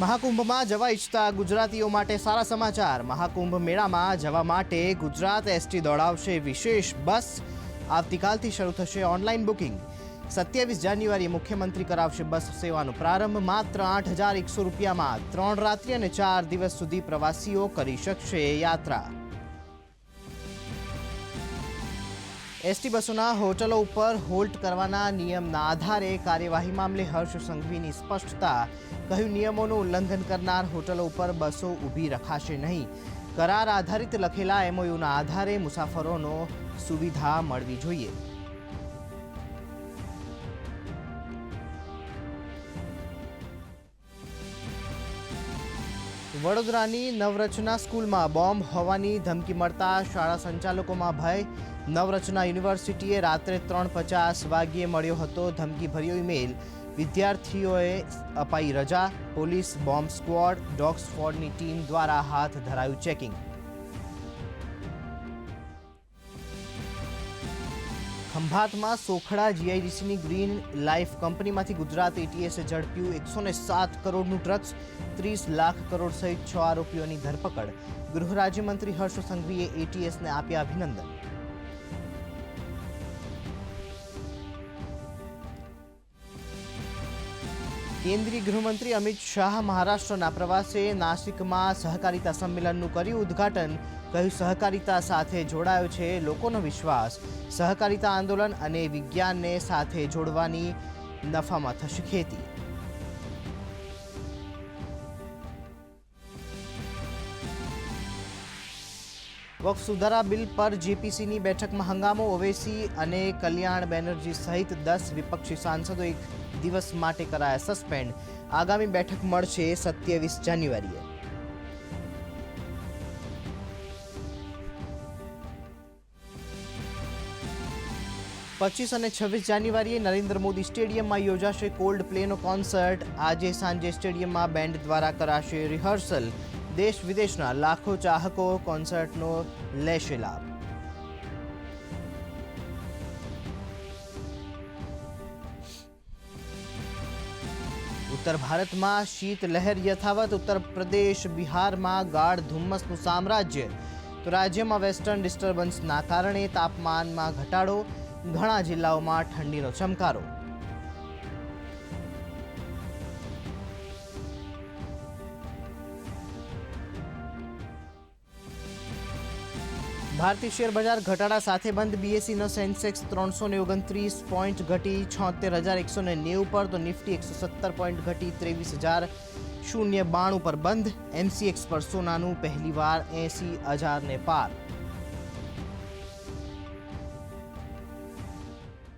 મહાકુંભમાં જવા ઈચ્છતા ગુજરાતીઓ માટે સારા સમાચાર. મહાકુંભ મેળામાં જવા માટે ગુજરાત એસટી દોડાવશે વિશેષ બસ. આવતીકાલથી શરૂ થશે ઓનલાઈન બુકિંગ. સત્યાવીસ જાન્યુઆરીએ મુખ્યમંત્રી કરાવશે બસ સેવાનો પ્રારંભ. માત્ર આઠ હજાર એકસો રૂપિયામાં ત્રણ રાત્રિ અને ચાર દિવસ સુધી પ્રવાસીઓ કરી શકશે યાત્રા. એસટી બસોના હોટલો ઉપર હોલ્ટ કરવાના નિયમના આધારે કાર્યવાહી મામલે હર્ષ સંઘવીની સ્પષ્ટતા. કહ્યું, નિયમોનું ઉલ્લંઘન કરનાર હોટલો ઉપર બસો ઊભી રખાશે નહીં. કરાર આધારિત લખેલા એમઓયુના આધારે મુસાફરોનો સુવિધા મળવી જોઈએ. વડોદરાની નવરચના સ્કૂલમાં બોમ્બ હોવાની ધમકી મળતા શાળા સંચાલકોમાં ભય. નવરચના યુનિવર્સિટીએ રાત્રે ત્રણ પચાસ વાગ્યે મળ્યો હતો ધમકીભર્યો ઈમેલ. વિદ્યાર્થીઓએ અપાઈ રજા. પોલીસ બોમ્બ સ્ક્વોડ ડોગ સ્ક્વોડની ટીમ દ્વારા હાથ ધરાયું ચેકિંગ. ખંભાતમાં સોખડા જીઆઈડીસીની ગ્રીન લાઈફ કંપનીમાંથી ગુજરાત એટીએસે ઝડપ્યું એકસો ને સાત કરોડનું ડ્રગ્સ, ત્રીસ લાખ કરોડ સહિત છ આરોપીઓની ધરપકડ. ગૃહ રાજ્યમંત્રી હર્ષ સંઘવીએ એટીએસને આપ્યા અભિનંદન. કેન્દ્રીય ગૃહમંત્રી અમિત શાહ મહારાષ્ટ્રના પ્રવાસે નાસિકમાં સહકારિતા સંમેલનનું કર્યું ઉદ્ઘાટન. કહ્યું, સહકારિતા સાથે જોડાયો છે લોકોનો વિશ્વાસ. સહકારિતા આંદોલન અને વિજ્ઞાનને સાથે જોડવાની નફામાં થશે ખેતી. વક્ફ સુધારા બિલ પર જેપીસીની બેઠકમાં હંગામો, ઓવેસી અને કલ્યાણ બેનર્જી સહિત દસ વિપક્ષી સાંસદો એક દિવસ માટે કરાયા સસ્પેન્ડ. આગામી બેઠક મળશે સત્યાવીસ જાન્યુઆરીએ. પચીસ અને છવ્વીસ જાન્યુઆરીએ નરેન્દ્ર મોદી સ્ટેડિયમમાં યોજાશે કોલ્ડ પ્લેનો કોન્સર્ટ. આજે સાંજે સ્ટેડિયમમાં બેન્ડ દ્વારા કરાશે રિહર્સલ. દેશ વિદેશના લાખો ચાહકો કોન્સર્ટનો લેશે લાભ. ઉત્તર ભારતમાં શીત લહેર યથાવત, ઉત્તર પ્રદેશ બિહારમાં ગાઢ ધુમ્મસનું સામ્રાજ્ય. તો રાજ્યમાં વેસ્ટર્ન ડિસ્ટર્બન્સના કારણે તાપમાનમાં ઘટાડો, ઘણા જિલ્લાઓમાં ઠંડીનો ચમકારો. ભારતીય શેર બજાર ઘટાડા સાથે બંધ. બીએસસીનો સેન્સેક્સ ત્રણસો ને ઓગણત્રીસ પોઈન્ટ ઘટી છોતેર હજાર એકસો ને નેવું પર, તો નિફ્ટી એકસો સત્તર પોઈન્ટ ઘટી ત્રેવીસ હજાર શૂન્ય બાણું પર બંધ. એમસીએક્સ પર સોનાનું પહેલીવાર એંસી હજારને પાર.